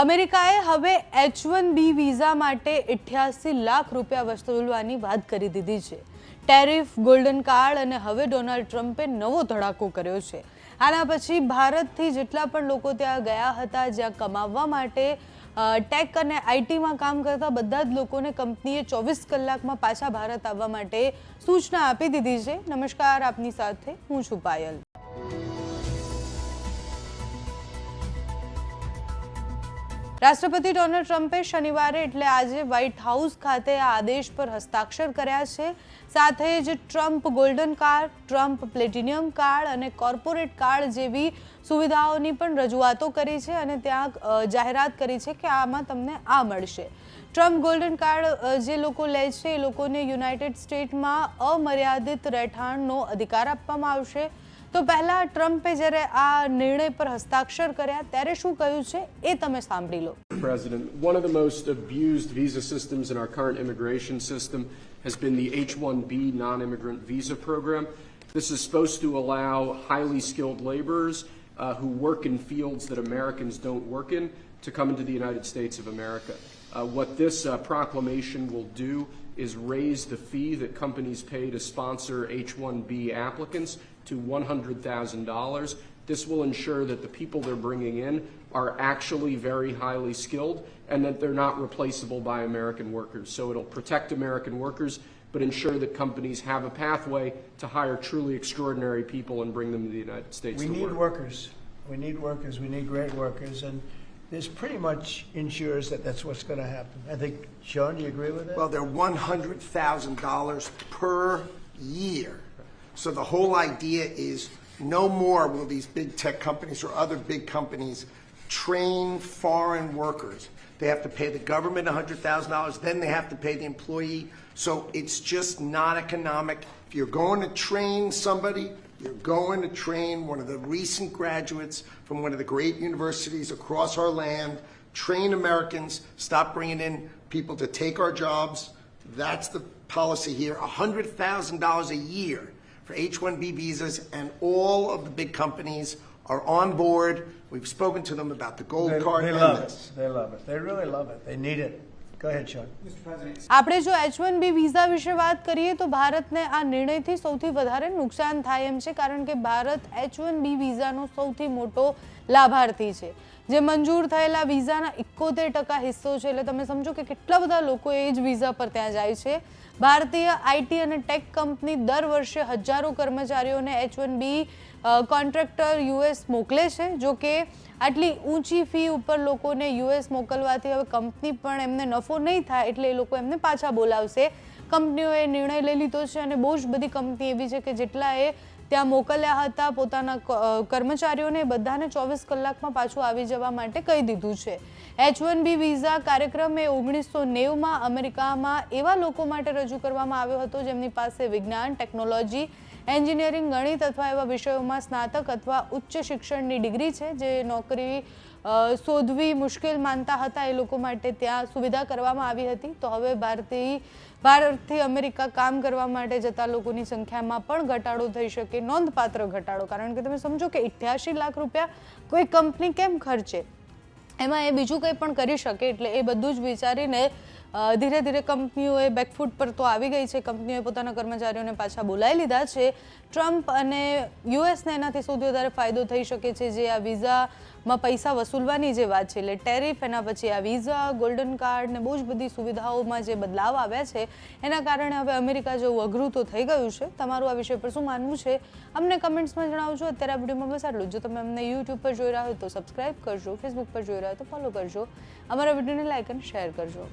અમેરિકાએ હવે H one B visa માટે અઠ્યાસી લાખ રૂપિયા વસૂલવાની વાત કરી દીધી છે. ટેરિફ, ગોલ્ડન કાર્ડ અને હવે ડોનાલ્ડ ટ્રમ્પે નવો ધડાકો કર્યો છે. આના પછી ભારતથી જેટલા પણ લોકો ત્યાં ગયા હતા, જ્યાં કમાવવા માટે ટેક અને આઈટીમાં કામ કરતા બધા જ લોકોને કંપનીએ ચોવીસ કલાકમાં પાછા ભારત આવવા માટે સૂચના આપી દીધી છે. નમસ્કાર, આપની સાથે હું છું પાયલ. રાષ્ટ્રપતિ ડોનાલ્ડ ટ્રમ્પે શનિવારે, એટલે આજે વ્હાઇટ હાઉસ ખાતે આ આદેશ પર હસ્તાક્ષર કર્યા છે. સાથે જ Trump golden card Trump platinum card અને કોર્પોરેટ કાર્ડ જેવી સુવિધાઓની પણ રજૂઆતો કરી છે અને ત્યાં જાહેરાત કરી છે કે આમાં તમને આ મળશે. ટ્રમ્પ ગોલ્ડન કાર્ડ જે લોકો લે છે, એ લોકોને યુનાઇટેડ સ્ટેટમાં અમર્યાદિત રહેઠાણનો અધિકાર આપવામાં આવશે. તો પહેલા ટ્રમ્પે જ્યારે આ નિર્ણય પર હસ્તાક્ષર કર્યા ત્યારે શું કહ્યું છે એ તમે સાંભળી લો President, one of the most abused visa systems in our current immigration system has been the H 1B non immigrant visa program. This is supposed to allow highly skilled laborers uh, who work in fields that Americans don't work in to come into the United States of America. Uh, what this uh, proclamation will do is raise the fee that companies pay to sponsor H 1B applicants to $100,000. This will ensure that the people they're bringing in are actually very highly skilled and that they're not replaceable by American workers. So it'll protect American workers, but ensure that companies have a pathway to hire truly extraordinary people and bring them to the United States We need work. workers. We need workers. We need great workers. And this pretty much ensures that that's what's going to happen. I think, Sean, do you agree with that? Well, they're one hundred thousand dollars per year. So the whole idea is no more will these big tech companies or other big companies train foreign workers. They have to pay the government hundred thousand dollars, then they have to pay the employee. So it's just not economic. If you're going to train somebody, you're going to train one of the recent graduates from one of the great universities across our land. Train Americans. Stop bringing in people to take our jobs. That's the policy here. $100,000 a year for H 1B visas, and all of the big companies are on board. We've spoken to them about the gold they, card they love this. it. They love it. They really love it. They need it. આપણે જો H one B visa વિશે વાત કરીએ તો ભારતને આ નિર્ણયથી સૌથી વધારે નુકસાન થાય એમ છે કારણ કે ભારત એચ વન બી વિઝાનો સૌથી મોટો લાભાર્થી છે. જે મંજૂર થયેલા વિઝાના એકોતેર ટકા હિસ્સો છે, એટલે તમે સમજો કે કેટલા બધા લોકો એ જ વિઝા પર ત્યાં જાય છે. ભારતીય આઈટી અને ટેક કંપની દર વર્ષે હજારો કર્મચારીઓને H one B contractor US મોકલે છે, જો કે આટલી ઊંચી ફી ઉપર લોકોને યુએસ મોકલવાથી હવે કંપની પણ એમને નફો નહીં થાય, એટલે એ લોકો એમને પાછા બોલાવશે. કંપનીઓએ નિર્ણય લઈ લીધો છે અને બહુ જ બધી કંપની એવી છે કે જેટલાએ ત્યાં મોકલ્યા હતા, પોતાના કર્મચારીઓને બધાને ચોવીસ કલાકમાં પાછું આવી જવા માટે કહી દીધું છે. એચ વન બી વિઝા કાર્યક્રમ એ ઓગણીસો નેવુંમાં અમેરિકામાં એવા લોકો માટે રજૂ કરવામાં આવ્યો હતો જેમની પાસે વિજ્ઞાન, ટેકનોલોજી, એન્જિનિયરિંગ, ગણિત અથવા એવા વિષયોમાં સ્નાતક અથવા ઉચ્ચ શિક્ષણની ડિગ્રી છે, જે નોકરી શોધવી મુશ્કેલ માનતા હતા એ લોકો માટે ત્યાં સુવિધા કરવામાં આવી હતી. તો હવે ભારતીય ભારતથી અમેરિકા કામ કરવા માટે જતા લોકોની સંખ્યામાં પણ ઘટાડો થઈ શકે, નોંધપાત્ર ઘટાડો. કારણ કે તમે સમજો કે અઠ્યાસી લાખ રૂપિયા કોઈ કંપની કેમ ખર્ચે? એમાં એ બીજું કંઈ પણ કરી શકે એટલે એ બધું જ વિચારીને ધીરે ધીરે કંપનીઓએ બેકફૂટ પર તો આવી ગઈ છે. કંપનીઓએ પોતાના કર્મચારીઓને પાછા બોલાવી લીધા છે. ટ્રમ્પ અને યુએસને એનાથી સૌથી વધારે ફાયદો થઈ શકે છે જે આ વિઝામાં પૈસા વસૂલવાની જે વાત છે, એટલે ટેરિફ, એના પછી આ વિઝા, ગોલ્ડન કાર્ડ ને બહુ જ બધી સુવિધાઓમાં જે બદલાવ આવ્યા છે, એના કારણે હવે અમેરિકા જેવું અઘરું તો થઈ ગયું છે. તમારું આ વિષય પર શું માનવું છે? અમને કમેન્ટ્સમાં જણાવજો. અત્યારે આ વિડીયોમાં બસ આટલું જ. તમે અમને યુટ્યુબ પર જોઈ રહ્યા હોય તો સબસ્ક્રાઇબ કરજો ફેસબુક પર જોઈ રહ્યા હોય તો ફોલો કરજો. અમારા વિડીયોને લાઇક અને શેર કરજો.